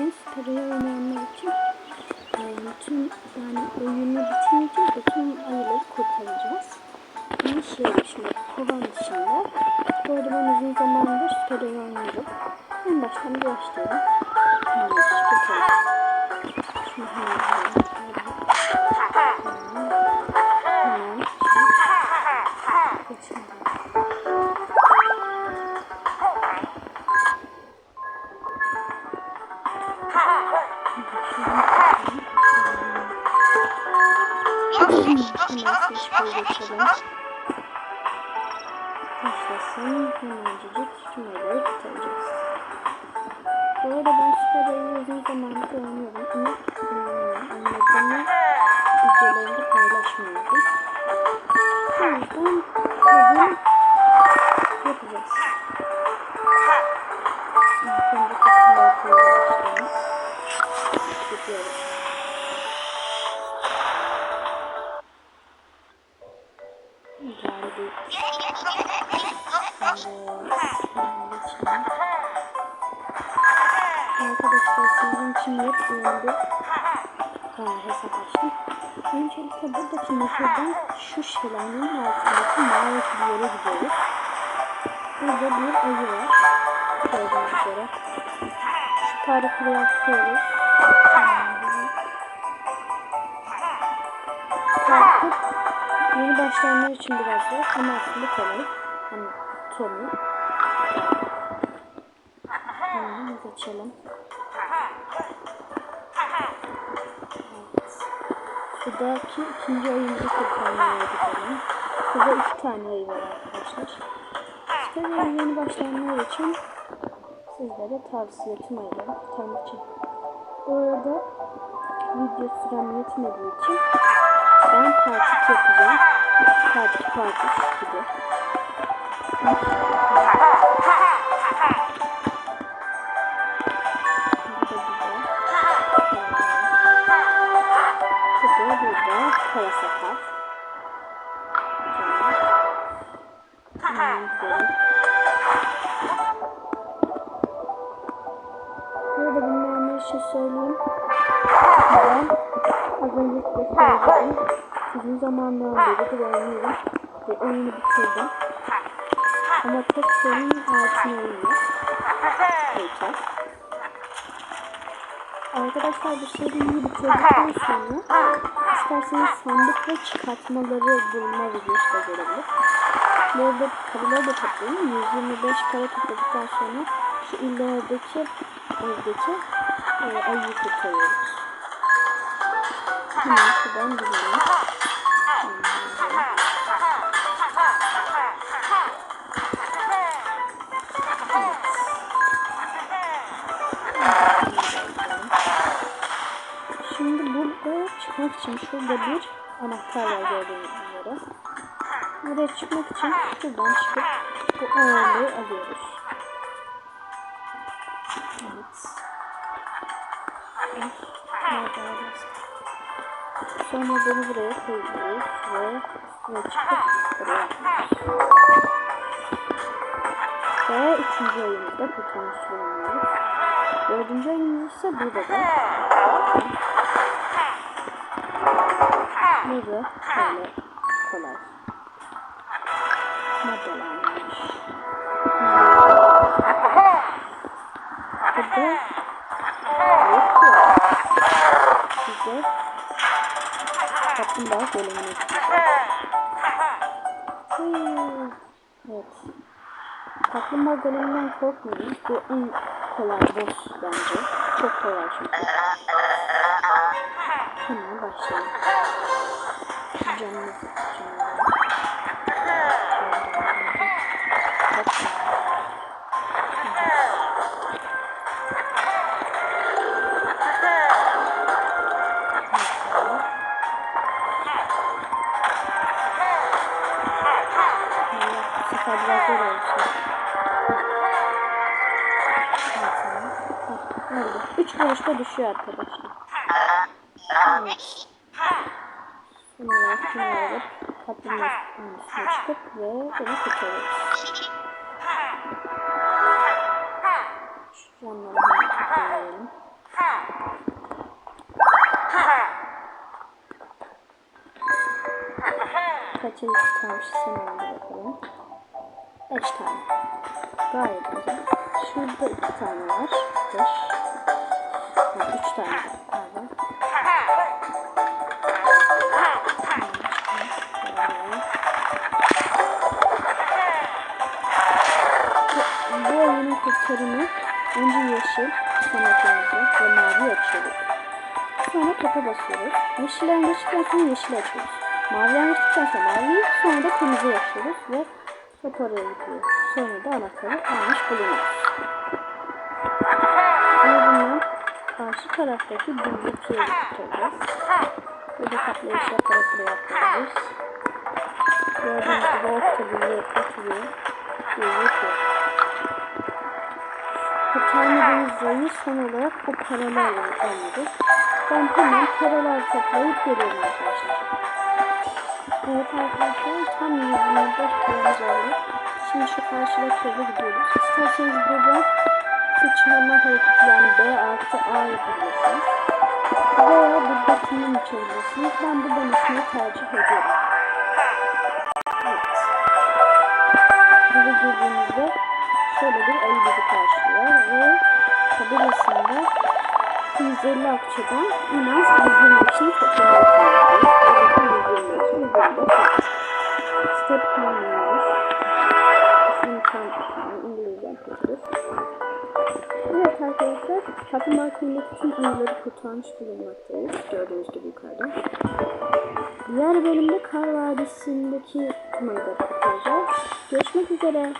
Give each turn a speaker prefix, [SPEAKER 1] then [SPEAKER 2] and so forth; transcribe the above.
[SPEAKER 1] bugün Spara'yı oynayanlar için e, tüm yani oyunu bitince tüm ayıları kurtaracağız. Bir şey şimdi kovan dışında. Bu arada ben uzun zamandır Spara'yı oynuyorum. En baştan başlayalım. Hemen kurtaralım. Şimdi geçelim. Başlasın. Hemencecik şunları kurtaracağız. Bu arada ben Süperay'ı uzun zamandır oynuyorum ama hmm, oynadığımı videolarında Geldik. Arkadaşlar sizin için yepyeni bir hesap açtım. Öncelikle buradaki nehirden şu şelalenin altındaki mavi bir yere gidiyoruz. Burada bir ayı var. Gördüğünüz üzere. Şu parkuru yapıyoruz. Yeni başlayanlar için biraz zor ama aslında kolay. Hani sonu. Hemen geçelim. Şuradaki ikinci ayımızı kurtarmaya gidelim. Burada iki tane ayı var arkadaşlar. Siteye yeni başlayanlar için sizlere tavsiye tüm ayıları kurtarmak için. Bu arada video sürem yetmediği için ben part 2 yapacağım. Part 2 part 3 gibi. Zamandan beri oynuyorum ve oyunu bitirdim. Ama tek sorun altın oyunu. Heykel. Arkadaşlar bu seriyi bitirdikten sonra isterseniz sandık ve çıkartmaları bulma videosu da gelebilir. Bu arada paraları da toplayın. 125 para topladıktan sonra şu ilerideki evdeki e, ayıyı kurtarıyoruz. Hemen şuradan gidelim. Çıkmak için şurada bir anahtar var gördüğünüz üzere. Buraya çıkmak için şuradan çıkıp bu ağırlığı alıyoruz. Evet. Sonra bunu buraya koyuyoruz ve üstüne çıkıp buraya atıyoruz. Ve üçüncü ayımızda kurtulmuş bulunuyoruz. Dördüncü ayımız ise burada da. Burada böyle kolay. Maddelenmiş. Burada yok yok. Size kaplumbağa bölümünü Hmm, Evet. Kaplumbağa goleminden korkmayın. Bu en kolay boss bence. Çok kolay çünkü. Hemen başlayalım. Canımız canımız. Bu sefer biraz zor olmuş. Oldu. Üç vuruşta düşüyor arkadaşlar. Evet. Bunları şunları alıp katlının üstüne çıkıp ve bunu seçiyoruz. Şu yanları hemen Kaçıncı tavşısını aldı bakalım. 5 tane. Gayet güzel. Şurada 2 tane var. 5. 3 tane var. Kurtarımı önce yeşil, sonra kırmızı ve mavi açıyoruz. Sonra topa basıyoruz. Yeşilden geçtikten sonra yeşil açıyoruz. Maviden geçtikten sonra mavi, sonra da kırmızı açıyoruz ve top oraya gidiyor. Sonra da anahtarı almış bulunuyoruz. Ardından karşı taraftaki yeri tutacağız. Burada katlayış yaparak buraya yapıyoruz. Gördüğünüz gibi ortalığı oturuyor. Büyük yok. Kurtarmadığımız zayıf son olarak bu paralel olmadı. Ben hemen paralel toplayıp geliyorum arkadaşlar. Evet arkadaşlar tam 124 paramız oldu. Şimdi şu karşıdaki eve gidiyoruz. İsterseniz burada sıçrama hareketi yani B artı A yapabilirsiniz. Veya buradakini içebilirsiniz. Ben buradan içmeyi tercih ediyorum. Evet. Buraya girdiğimizde şöyle bir ayı bizi karşılıyor ve tabelasında 150 akçeden en az 120 için toplamayı planlıyoruz. 120 için 150 kat. Step planlıyoruz. İsmini tam İngilizceden yapıyoruz. Evet arkadaşlar, kaplumbağa köyündeki tüm ayıları kurtarmış bulunmaktayız. Gördüğünüz gibi yukarıda. Diğer bölümde Kar Vadisi'ndeki tüm ayıları kurtaracağız. Görüşmek üzere.